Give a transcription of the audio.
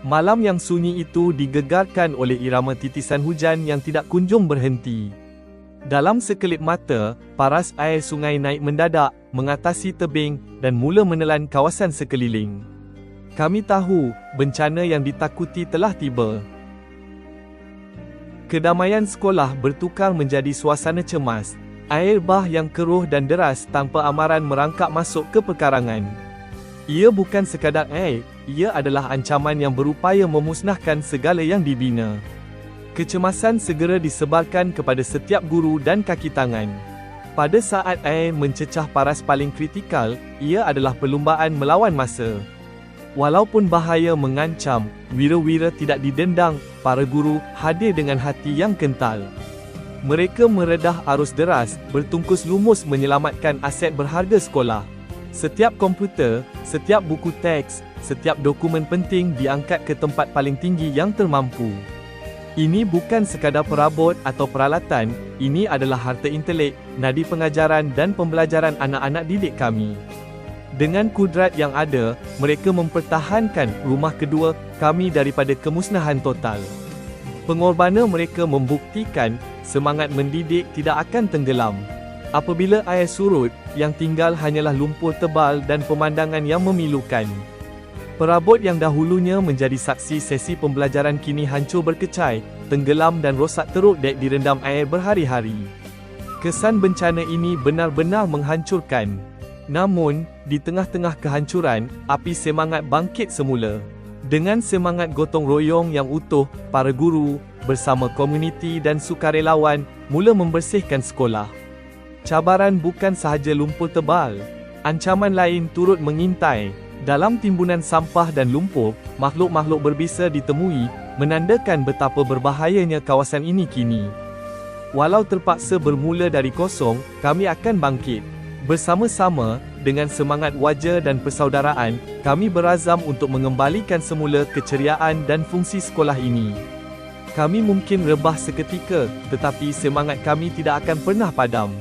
Malam yang sunyi itu digegarkan oleh irama titisan hujan yang tidak kunjung berhenti. Dalam sekelip mata, paras air sungai naik mendadak, mengatasi tebing, dan mula menelan kawasan sekeliling. Kami tahu, bencana yang ditakuti telah tiba. Kedamaian sekolah bertukar menjadi suasana cemas. Air bah yang keruh dan deras tanpa amaran merangkak masuk ke pekarangan. Ia bukan sekadar air, ia adalah ancaman yang berupaya memusnahkan segala yang dibina. Kecemasan segera disebarkan kepada setiap guru dan kaki tangan. Pada saat air mencecah paras paling kritikal, ia adalah perlumbaan melawan masa. Walaupun bahaya mengancam, wira-wira tidak didendang, para guru hadir dengan hati yang kental. Mereka meredah arus deras, bertungkus lumus menyelamatkan aset berharga sekolah. Setiap komputer, setiap buku teks, setiap dokumen penting diangkat ke tempat paling tinggi yang termampu. Ini bukan sekadar perabot atau peralatan, ini adalah harta intelek, nadi pengajaran dan pembelajaran anak-anak didik kami. Dengan kudrat yang ada, mereka mempertahankan rumah kedua kami daripada kemusnahan total. Pengorbanan mereka membuktikan semangat mendidik tidak akan tenggelam. Apabila air surut, yang tinggal hanyalah lumpur tebal dan pemandangan yang memilukan. Perabot yang dahulunya menjadi saksi sesi pembelajaran kini hancur berkecai, tenggelam dan rosak teruk dek direndam air berhari-hari. Kesan bencana ini benar-benar menghancurkan. Namun, di tengah-tengah kehancuran, api semangat bangkit semula. Dengan semangat gotong royong yang utuh, para guru, bersama komuniti dan sukarelawan, mula membersihkan sekolah. Cabaran bukan sahaja lumpur tebal. Ancaman lain turut mengintai. Dalam timbunan sampah dan lumpur, makhluk-makhluk berbisa ditemui, menandakan betapa berbahayanya kawasan ini kini. Walau terpaksa bermula dari kosong, kami akan bangkit. Bersama-sama, dengan semangat wajar dan persaudaraan, kami berazam untuk mengembalikan semula keceriaan dan fungsi sekolah ini. Kami mungkin rebah seketika, tetapi semangat kami tidak akan pernah padam.